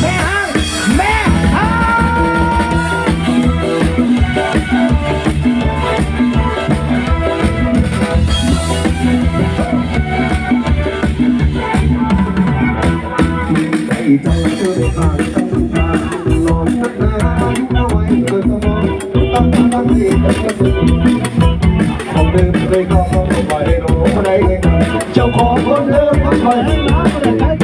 แม่ห้างแม่ห้างใจใจเธอได้ผ่านต้องผ่านลองนักหนาเอาไว้เกิดสมองต้องตั้งที่เป็นกระสุนของเดิมเคยก็ต้องไปรู้มาได้ไงเจ้าของคนเดิมก็คอยให้น้ำแต่ใจจ้าจังกร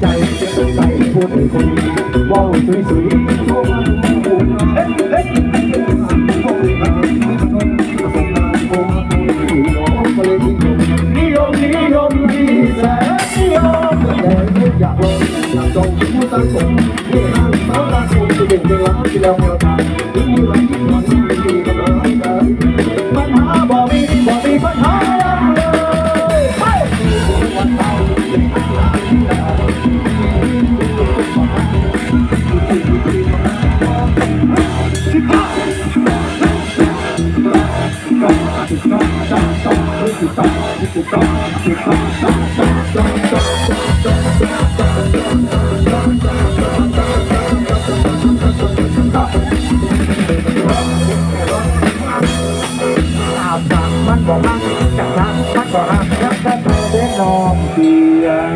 ใจเจ็บใจพูดให้คนว่าวสวยสวยโทรมาพูดเฮ้ยเฮ้ยโทรมาโทรมาโทรมาที่น้องก็เลยนิยมนิยมดีแสนนิยมแต่ไม่อยากลงอยากจงผู้ตั้งสมที่ห้างสาวตาคงจะเด่นเวลาที่แล้วมาตาถึงมีหลัง มสั่งมันบอกรักจากรักมันบอกรักรักแต่เธอได้นอนเพียง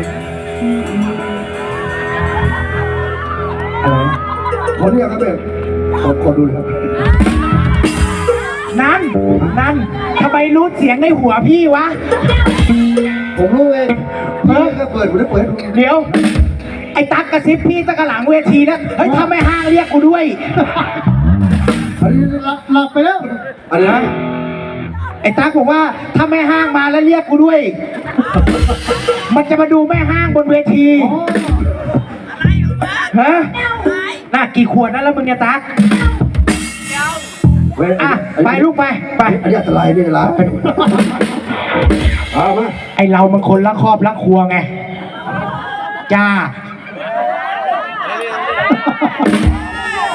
อะไรขอเรียกครับเด็กขอขอดูครับ นั้นนั้นทำไมรู้เสียงในหัวพี่วะ ผมรู้เองเฮ้ยก็เปิดผมได้เปิดเดี๋ยว ไอ้ตั๊กกระซิบพี่ตั้งกระหลังเวทีแล้วเฮ้ยถ้าไม่ห้างเรียกกูด้วย อันนี้หลับหลับไปแล้วอะไรนะไอ้ตั๊กบอกว่าถ้าแม่ห้างมาแล้วเรียกกูด้วย มันจะมาดูแม่ห้างบนเวทีฮะน่ากี่ขวดนะแล้วมึงเนี่ยตั๊กเว้ย อะไปลูกไปไป อันนี้อันตรายนี่นะเอามาไอเรามันคนละครอบละครัวไง จ้า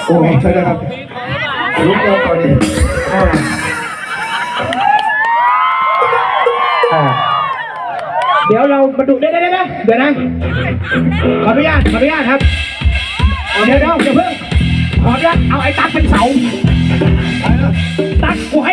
โอ้ใช่ได้ครับลุกแล้วตอนนี้เดี๋ยวเรามาดูได้ได้ได้เดี๋ยวนะ ขออนุญาต ขออนุญาตครับ เดี๋ยวเดี๋ยวเดี๋ยวเพิ่งขออนุญาตเอาไอ้ตั๊กเป็นเสา ตั๊กกูให้